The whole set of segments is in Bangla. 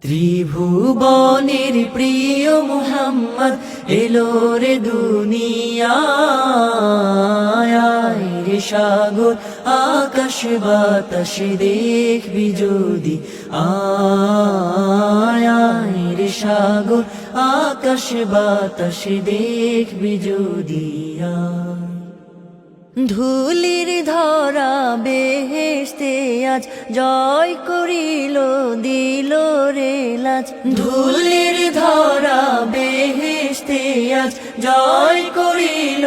ত্রিভুবনের প্রিয় মোহাম্মদ এলো রে দুনিয়ায়। রে সাগর, আকাশ বাতাস দেখবি যদি। আয় সাগর, আকাশ বাতাস দেখবি যদি। ধুলির ধরা বেহেস্তে আজ জয় করিল, দিল রে লাজ। ধুলির ধরা বেহেস্তে আজ জয় করিল,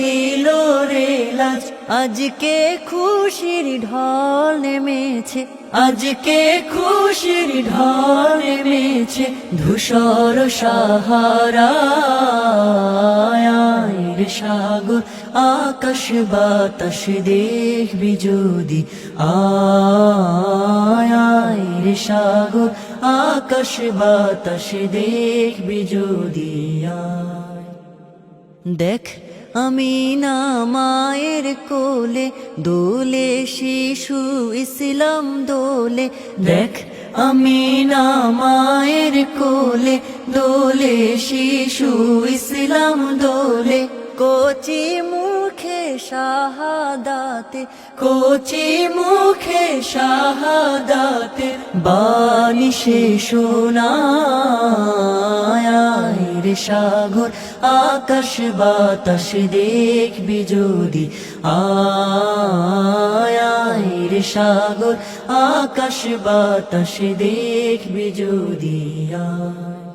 দিল রে লাজ। আজকে খুশির ঢল নেমেছে, আজকে খুশির ঢল নেমেছে ধূসর সাহারা রে সাগর আকাশ বাতাস দেখবি যদি। আয় রে সাগর, আকাশ বাতাস দেখবি যদি। দেখ, আমি না মায়ের কোলে, দোলে শিশু ইসলাম দোলে। দেখ, আমি না মায়ের কোলে, দোলে শিশু ইসলাম দোলে। কোচি মুখে শাহাদাতে, কোচি মুখে শাহাদাতে শোনায়। রে সাগর, আকাশ বাতাস দেখবি যদি। আয় রে সাগর, আকাশ বাতাস দেখবি যদি। আয়।